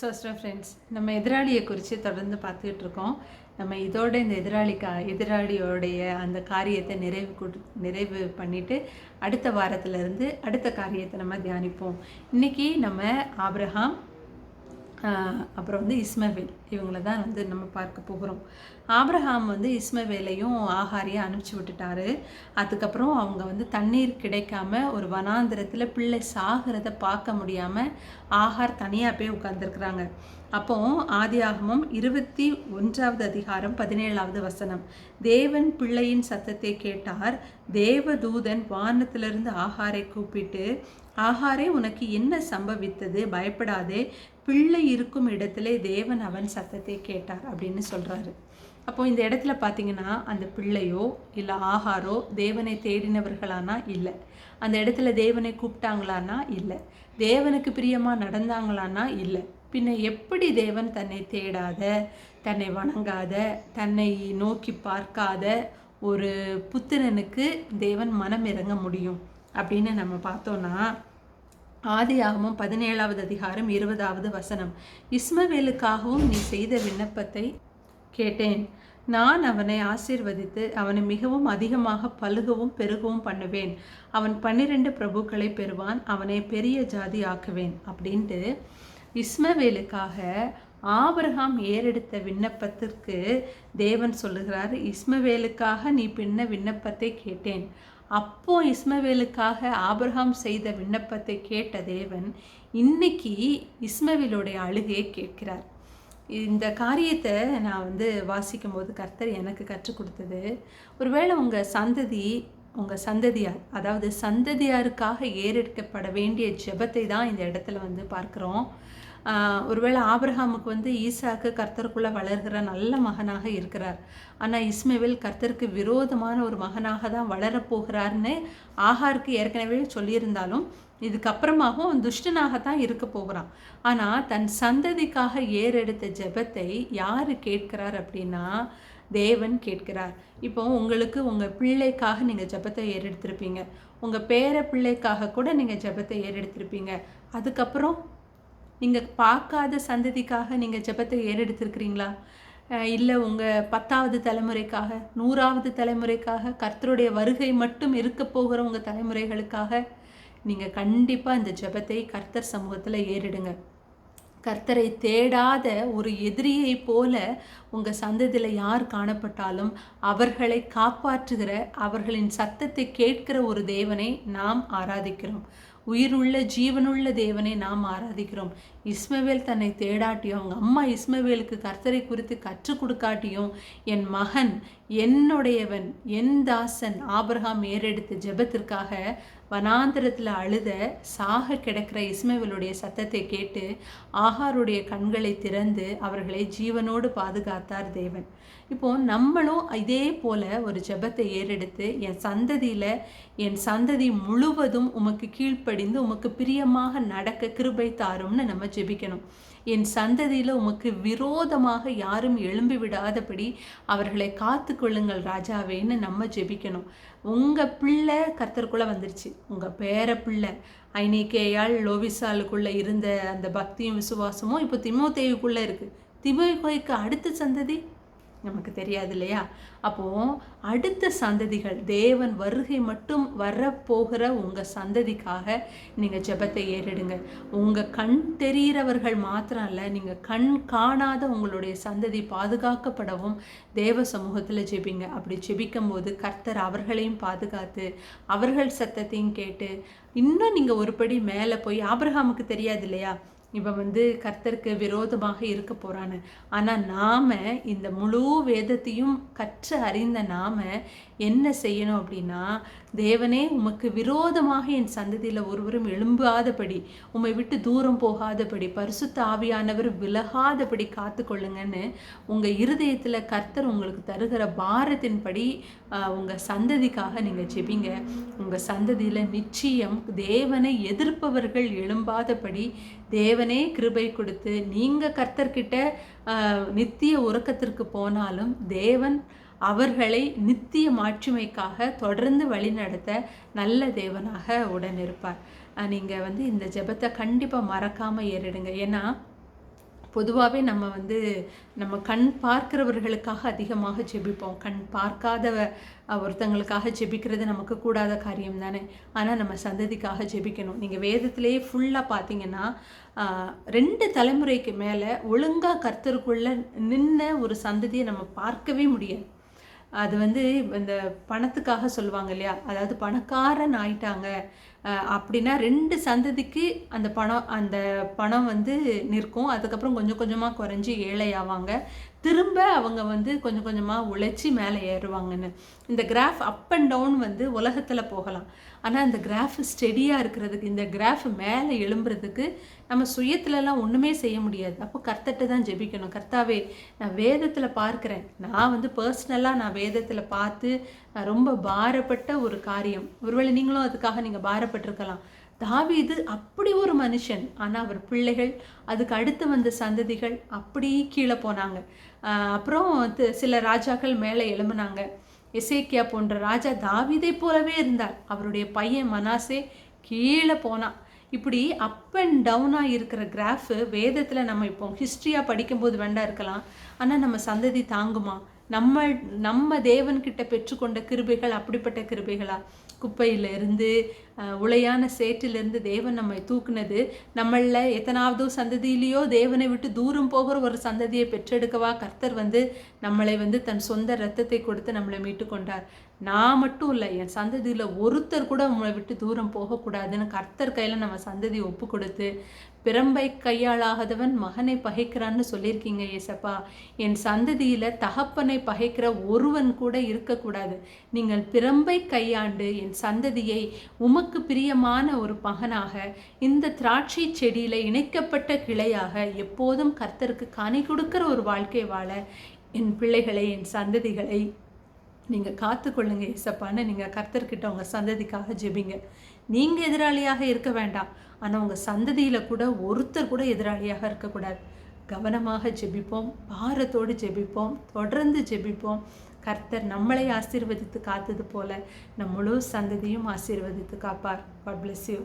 So friends நம்ம எதிராளியை குறித்து தொடர்ந்து பார்த்துக்கிட்டு இருக்கோம் நம்ம இதோட இந்த எதிராளிக்கா எதிராளியோடைய அந்த காரியத்தை நிறைவு கொடு நிறைவு பண்ணிவிட்டு அடுத்த வாரத்திலிருந்து அடுத்த காரியத்தை நம்ம தியானிப்போம். இன்றைக்கி நம்ம ஆப்ரஹாம் அப்புறம் வந்து இஸ்மவேல். இவங்கள தான் வந்து நம்ம பார்க்க போகிறோம். ஆப்ரஹாம் வந்து இஸ்மவேலையும் ஆகாரையும் அனுப்பிச்சி விட்டுட்டாரு. அதுக்கப்புறம் அவங்க வந்து தண்ணீர் கிடைக்காம ஒரு வனாந்திரத்தில் பிள்ளை சாகிறத பார்க்க முடியாமல் ஆகார் தனியாக போய் உட்காந்துருக்குறாங்க அப்போ ஆதியாகமம் இருபத்தி ஒன்றாவது அதிகாரம் பதினேழாவது வசனம். தேவன் பிள்ளையின் சத்தத்தை கேட்டார். தேவதூதன் வானத்திலிருந்து ஆகாரை கூப்பிட்டு ஆகாரே உனக்கு என்ன சம்பவித்தது? பயப்படாதே. பிள்ளை இருக்கும் இடத்திலே தேவன் அவன் சத்தத்தை கேட்டார் அப்படின்னு சொல்கிறாரு அப்போ இந்த இடத்துல பார்த்தீங்கன்னா அந்த பிள்ளையோ இல்லை ஆகாரோ தேவனை தேடினவர்களானா இல்லை. அந்த இடத்துல தேவனை கூப்பிட்டாங்களான்னா இல்லை. தேவனுக்கு பிரியமாக நடந்தாங்களான்னா இல்லை. பின்ன எப்படி தேவன் தன்னை தேடாத தன்னை வணங்காத தன்னை நோக்கி பார்க்காத ஒரு புத்திரனுக்கு தேவன் மனம் இறங்க முடியும் அப்படின்னு நம்ம பார்த்தோன்னா ஆதியாகமும் பதினேழாவது அதிகாரம் இருபதாவது வசனம். இஸ்மவேலுக்காகவும் நீ செய்த விண்ணப்பத்தை கேட்டேன். நான் அவனை ஆசீர்வதித்து அவனை மிகவும் அதிகமாக பழுகவும் பெருகவும் பண்ணுவேன். அவன் பன்னிரண்டு பிரபுக்களை பெறுவான் அவனை பெரிய ஜாதி ஆக்குவேன் அப்படின்ட்டு இஸ்மவேலுக்காக ஆபிரகாம் ஏறெடுத்த விண்ணப்பத்திற்கு தேவன் சொல்லுகிறார் இஸ்மவேலுக்காக நீ பின்ன விண்ணப்பத்தை கேட்டேன். அப்போ இஸ்மவேலுக்காக ஆபிரகாம் செய்த விண்ணப்பத்தை கேட்ட தேவன் இன்னைக்கு இஸ்மவேலுடைய அழுகையை கேட்கிறார். இந்த காரியத்தை நான் வந்து வாசிக்கும் போது கர்த்தர் எனக்கு கற்றுக் கொடுத்தது. ஒருவேளை உங்கள் சந்ததி உங்கள் சந்ததியார் அதாவது சந்ததியாருக்காக ஏறெடுக்கப்பட வேண்டிய ஜெபத்தை தான் இந்த இடத்துல வந்து பார்க்குறோம். ஒருவேளை ஆபிரகாமுக்கு வந்து ஈசாக்கு கர்த்தருக்குள்ளே வளர்கிற நல்ல மகனாக இருக்கிறார். ஆனால் இஸ்மேவில் கர்த்தருக்கு விரோதமான ஒரு மகனாக தான் வளரப்போகிறார்னு ஆகாருக்கு ஏற்கனவே சொல்லியிருந்தாலும் இதுக்கப்புறமாகவும் துஷ்டனாகத்தான் இருக்க போகிறான். ஆனால் தன் சந்ததிக்காக ஏறெடுத்த ஜெபத்தை யார் கேட்கிறார் அப்படின்னா தேவன் கேட்கிறார். இப்போ உங்களுக்கு உங்கள் பிள்ளைக்காக நீங்கள் ஜெபத்தை ஏறெடுத்திருப்பீங்க. உங்கள் பேர பிள்ளைக்காக கூட நீங்கள் ஜெபத்தை ஏறெடுத்திருப்பீங்க. அதுக்கப்புறம் நீங்கள் பார்க்காத சந்ததிக்காக நீங்கள் ஜெபத்தை ஏறெடுத்திருக்கிறீங்களா? இல்லை உங்கள் பத்தாவது தலைமுறைக்காக நூறாவது தலைமுறைக்காக கர்த்தருடைய வருகை மட்டும் இருக்க போகிற உங்கள் தலைமுறைகளுக்காக நீங்கள் கண்டிப்பாக இந்த ஜெபத்தை கர்த்தர் சமூகத்தில் ஏறிடுங்க. கர்த்தரை தேடாத ஒரு எதிரியைப் போல உங்கள் சந்ததியில் யார் காணப்பட்டாலும் அவர்களை காப்பாற்றுகிற அவர்களின் சத்தத்தை கேட்கிற ஒரு தேவனை நாம் ஆராதிக்கிறோம். உயிருள்ள ஜீவனுள்ள தேவனை நாம் ஆராதிக்கிறோம். இஸ்மவேல் தன்னை தேடாட்டியும் அவங்க அம்மா இஸ்மவேலுக்கு கர்த்தரை குறித்து கற்றுக் கொடுக்காட்டியும் என் மகன் என்னுடையவன் என் தாசன் ஆபிரகாம் ஏறெடுத்த ஜெபத்திற்காக வனாந்திரத்தில் அழுத சாக கிடக்கிற இஸ்மவேலுடைய சத்தத்தை கேட்டு ஆகாருடைய கண்களை திறந்து அவர்களை ஜீவனோடு பாதுகாத்தார் தேவன். இப்போ நம்மளும் இதே போல ஒரு ஜெபத்தை ஏறெடுத்து என் சந்ததியில் என் சந்ததி முழுவதும் உமக்கு கீழ்ப்படிந்து உமக்கு பிரியமாக நடக்க கிருபை தாரும்னு நம்ம ஜெபிக்கணும். என் சந்ததியில் உமக்கு விரோதமாக யாரும் எழும்பி விடாதபடி அவர்களை காத்து கொள்ளுங்கள் ராஜாவேன்னு நம்ம ஜெபிக்கணும். உங்கள் பிள்ளை கர்த்தருக்குள்ளே வந்துருச்சு. உங்கள் பேர பிள்ளை. ஐநேக்கேயால் லோவிசாலுக்குள்ளே இருந்த அந்த பக்தியும் விசுவாசமும் இப்போ திமுதேவிக்குள்ளே இருக்குது திமுகோய்க்கு அடுத்த சந்ததி? நமக்கு தெரியாது இல்லையா? அப்போ அடுத்த சந்ததிகள் தேவன் வருகை மட்டும் வரப்போகிற உங்கள் சந்ததிக்காக நீங்கள் ஜெபத்தை ஏறிடுங்க. உங்கள் கண் தெரிகிறவர்கள் மாத்திரம் இல்லை நீங்கள் கண் காணாத உங்களுடைய சந்ததி பாதுகாக்கப்படவும் தேவ சமூகத்தில் ஜெபிங்க. அப்படி ஜெபிக்கும் போது கர்த்தர் அவர்களையும் பாதுகாத்து அவர்கள் சத்தத்தையும் கேட்டு இன்னும் நீங்கள் ஒருபடி மேலே போய் ஆபிரகாமுக்கு தெரியாது இல்லையா? இவன் வந்து கர்த்தருக்கு விரோதமாக இருக்க போகிறான்னு ஆனால் நாம் இந்த முழு வேதத்தையும் கற்று அறிந்த நாம் என்ன செய்யணும் அப்படின்னா தேவனே உமக்கு விரோதமாக என் சந்ததியில் ஒருவரும் எழும்பாதபடி உம்மை விட்டு தூரம் போகாதபடி பரிசுத்த ஆவியானவர் விலகாதபடி காத்துக்கொள்ளுங்கன்னு உங்கள் இருதயத்தில் கர்த்தர் உங்களுக்கு தருகிற பாரத்தின்படி உங்கள் சந்ததிக்காக நீங்கள் ஜெபிங்க. உங்கள் சந்ததியில் நிச்சயம் தேவனை எதிர்ப்பவர்கள் எழும்பாதபடி தேவன் கிருபை கொடுத்து நீங்க கர்த்தர்கிட்ட ஆஹ், நித்திய உறக்கத்திற்கு போனாலும் தேவன் அவர்களை நித்திய மாட்சிமைக்காக தொடர்ந்து வழிநடத்த நல்ல தேவனாக உடன் இருப்பார் நீங்கள் வந்து இந்த ஜெபத்தை கண்டிப்பாக மறக்காமல் ஏறிடுங்க. ஏன்னா பொதுவாகவே நம்ம வந்து நம்ம கண் பார்க்கிறவர்களுக்காக அதிகமாக ஜெபிப்போம். கண் பார்க்காத ஒருத்தங்களுக்காக ஜெபிக்கிறது நமக்கு கூடாத காரியம் தானே. ஆனால் நம்ம சந்ததிக்காக ஜெபிக்கணும். நீங்கள் வேதத்திலேயே ஃபுல்லாக பார்த்தீங்கன்னா ரெண்டு தலைமுறைக்கு மேலே ஒழுங்காக கர்த்தருக்குள்ளே நின்ன ஒரு சந்ததியை நம்ம பார்க்கவே முடியாது. அது வந்து இந்த பணத்துக்காக சொல்லுவாங்க இல்லையா? அதாவது பணக்காரன் ஆயிட்டாங்க. அஹ் அப்படின்னா ரெண்டு சந்ததிக்கு அந்த பணம் அந்த பணம் வந்து நிற்கும். அதுக்கப்புறம் கொஞ்சம் கொஞ்சமாக குறைஞ்சி ஏழை ஆவாங்க. திரும்ப அவங்க வந்து கொஞ்சம் கொஞ்சமாக உழைச்சி மேலே ஏறுவாங்கன்னு. இந்த கிராஃப் அப் அண்ட் டவுன் வந்து உலகத்தில் போகலாம். ஆனால் இந்த கிராஃப் ஸ்டெடியாக இருக்கிறதுக்கு இந்த கிராஃப் மேலே எழும்புறதுக்கு நம்ம சுயத்துலலாம் ஒன்றுமே செய்ய முடியாது. அப்போ கர்த்தட்ட தான் ஜெபிக்கணும். கர்த்தாவே நான் வேதத்தில் பார்க்குறேன். நான் வந்து பர்சனலாக நான் வேதத்தில் பார்த்து நான் ரொம்ப பாரப்பட்ட ஒரு காரியம். ஒருவேளை நீங்களும் அதுக்காக நீங்கள் பாரப்பட்டிருக்கலாம். தாவீது அப்படி ஒரு மனுஷன். ஆனால் அவர் பிள்ளைகள் அதுக்கு அடுத்து வந்த சந்ததிகள் அப்படி கீழே போனாங்க. அப்புறம் சில ராஜாக்கள் மேலே எழும்புனாங்க. எசேக்கியா போன்ற ராஜா தாவீதை போலவே இருந்தார். அவருடைய பையன் மனாசே கீழே போனான் இப்படி அப் அண்ட் டவுனாக இருக்கிற கிராஃபு வேதத்தில் நம்ம இப்போ ஹிஸ்ட்ரியாக படிக்கும்போது வேண்டா இருக்கலாம். ஆனால் நம்ம சந்ததி தாங்குமா? நம்ம நம்ம தேவன்கிட்ட பெற்றுக்கொண்ட கிருபைகள் அப்படிப்பட்ட கிருபைகளா? குப்பையிலிருந்து உளையான சேற்றிலிருந்து தேவன் நம்மை தூக்குனது. நம்மளில் எத்தனாவது சந்ததியிலேயோ தேவனை விட்டு தூரம் போகிற ஒரு சந்ததியை பெற்றெடுக்கவா கர்த்தர் வந்து நம்மளை வந்து தன் சொந்த ரத்தத்தை கொடுத்து நம்மளை மீட்டு கொண்டார் நான் மட்டும் இல்லை என் சந்ததியில் ஒருத்தர் கூட உங்களை விட்டு தூரம் போகக்கூடாதுன்னு கர்த்தர் கையில் நம்ம சந்ததி ஒப்பு கொடுத்து பிறம்பை கையாளாகாதவன் மகனை பகைக்கிறான்னு சொல்லியிருக்கீங்க ஏசப்பா. என் சந்ததியில் தகப்பனை பகைக்கிற ஒருவன் கூட இருக்கக்கூடாது. நீங்கள் பிறம்பை கையாண்டு என் சந்ததியை உமக்கு பிரியமான ஒரு மகனாக இந்த திராட்சை செடியில் இணைக்கப்பட்ட கிளையாக எப்போதும் கர்த்தருக்கு கனி கொடுக்கிற ஒரு வாழ்க்கை வாழ என் பிள்ளைகளை என் சந்ததிகளை நீங்கள் காத்துக்கொள்ளுங்க ஏசப்பான்னு நீங்கள் கர்த்தர்கிட்ட உங்கள் சந்ததிக்காக ஜெபிங்க. நீங்கள் எதிராளியாக இருக்க வேண்டாம். ஆனால் உங்கள் சந்ததியில் கூட ஒருத்தர் கூட எதிராளியாக இருக்கக்கூடாது. கவனமாக ஜெபிப்போம் பாரத்தோடு ஜெபிப்போம் தொடர்ந்து ஜெபிப்போம். கர்த்தர் நம்மளை ஆசீர்வதித்து காத்தது போல நம் முழு சந்ததியும் ஆசீர்வதித்து காப்பார். God bless you